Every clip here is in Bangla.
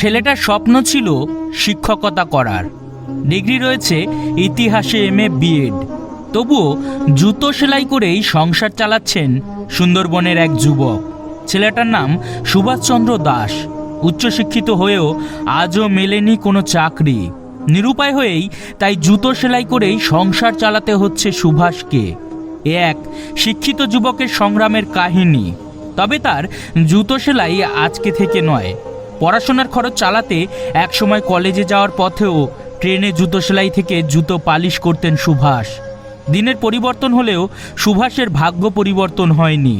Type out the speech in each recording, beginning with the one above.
ছেলেটার স্বপ্ন ছিল শিক্ষকতা করার। ডিগ্রি রয়েছে ইতিহাসে এম এ বিএড। তবুও জুতো সেলাই করেই সংসার চালাচ্ছেন সুন্দরবনের এক যুবক। ছেলেটার নাম সুভাষচন্দ্র দাস। উচ্চশিক্ষিত হয়েও আজও মেলেনি কোনো চাকরি। নিরুপায় হয়েই তাই জুতো সেলাই করেই সংসার চালাতে হচ্ছে সুভাষকে। এক শিক্ষিত যুবকের সংগ্রামের কাহিনী। তবে তার জুতো সেলাই আজকে থেকে নয়। পড়াশোনার খরচ চালাতে একসময় কলেজে যাওয়ার পথেও ট্রেনে জুতো সেলাই থেকে জুতো পালিশ করতেন সুভাষ। দিনের পরিবর্তন হলেও সুভাষের ভাগ্য পরিবর্তন হয়নি।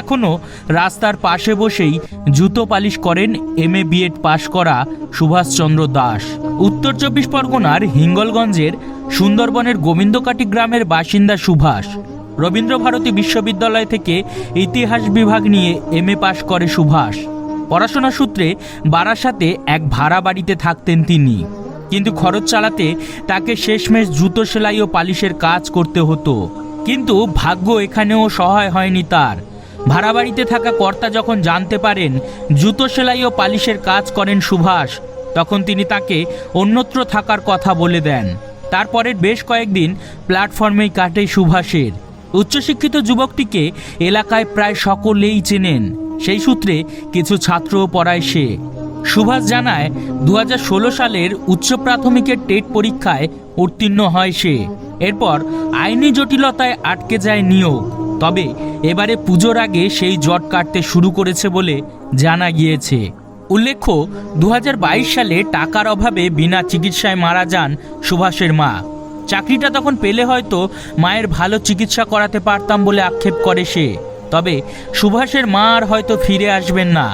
এখনও রাস্তার পাশে বসেই জুতো পালিশ করেন এম এ বিএড পাশ করা সুভাষচন্দ্র দাস। উত্তর চব্বিশ পরগনার হিঙ্গলগঞ্জের সুন্দরবনের গোবিন্দকাটি গ্রামের বাসিন্দা সুভাষ। রবীন্দ্রভারতী বিশ্ববিদ্যালয় থেকে ইতিহাস বিভাগ নিয়ে এম এ পাশ করে সুভাষ। পড়াশোনা সূত্রে বারাসাতে এক ভাড়া বাড়িতে থাকতেন তিনি। কিন্তু খরচ চালাতে তাকে শেষমেশ জুতো সেলাই ও পালিশের কাজ করতে হতো। কিন্তু ভাগ্য এখানেও সহায় হয়নি তার। ভাড়া বাড়িতে থাকা কর্তা যখন জানতে পারেন জুতো সেলাই ও পালিশের কাজ করেন সুভাষ, তখন তিনি তাকে অন্যত্র থাকার কথা বলে দেন। তারপরের বেশ কয়েকদিন প্ল্যাটফর্মেই কাটে সুভাষের। উচ্চশিক্ষিত যুবকটিকে এলাকায় প্রায় সকলেই চেনেন। সেই সূত্রে কিছু ছাত্রও পড়ায় সে। সুভাষ জানায় দু হাজার ষোলো সালের উচ্চ প্রাথমিকের টেট পরীক্ষায় উত্তীর্ণ হয় সে। এরপর আইনি জটিলতায় আটকে যায় নিয়োগ। তবে এবারে পুজোর আগে সেই জট কাটতে শুরু করেছে বলে জানা গিয়েছে। উল্লেখ্য দু হাজার বাইশ সালে টাকার অভাবে বিনা চিকিৎসায় মারা যান সুভাষের মা। চাকরিটা তখন পেলে হয়তো মায়ের ভালো চিকিৎসা করাতে পারতাম বলে আক্ষেপ করে সে। তবে সুভাষের মা আর হয়তো ফিরে আসবেন না।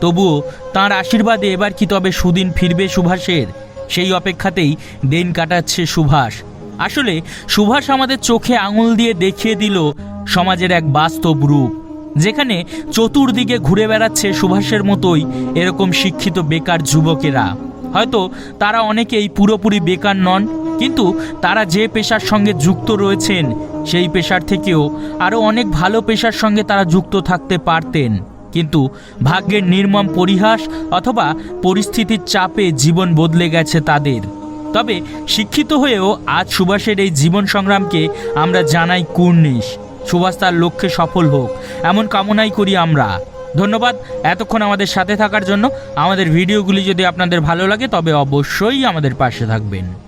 তবুও তার আশীর্বাদে এবার কি তবে সুদিন ফিরবে সুভাষের? সেই অপেক্ষাতেই দিন কাটাচ্ছে সুভাষ। আসলে সুভাষ আমাদের চোখে আঙুল দিয়ে দেখিয়ে দিল সমাজের এক বাস্তব রূপ, যেখানে চতুর্দিকে ঘুরে বেড়াচ্ছে সুভাষের মতোই এরকম শিক্ষিত বেকার যুবকেরা। হয়তো তারা অনেকেই পুরোপুরি বেকার নন, কিন্তু তারা যে পেশার সঙ্গে যুক্ত রয়েছেন, সেই পেশার থেকেও আরও অনেক ভালো পেশার সঙ্গে তারা যুক্ত থাকতে পারতেন। কিন্তু ভাগ্যের নির্মম পরিহাস অথবা পরিস্থিতির চাপে জীবন বদলে গেছে তাদের। তবে শিক্ষিত হয়েও আজ সুভাষের এই জীবন সংগ্রামকে আমরা জানাই কুর্নিশ। সুভাষ তার লক্ষ্যে সফল হোক, এমন কামনাই করি আমরা। ধন্যবাদ এতক্ষণ আমাদের সাথে থাকার জন্য। আমাদের ভিডিওগুলি যদি আপনাদের ভালো লাগে, তবে অবশ্যই আমাদের পাশে থাকবেন।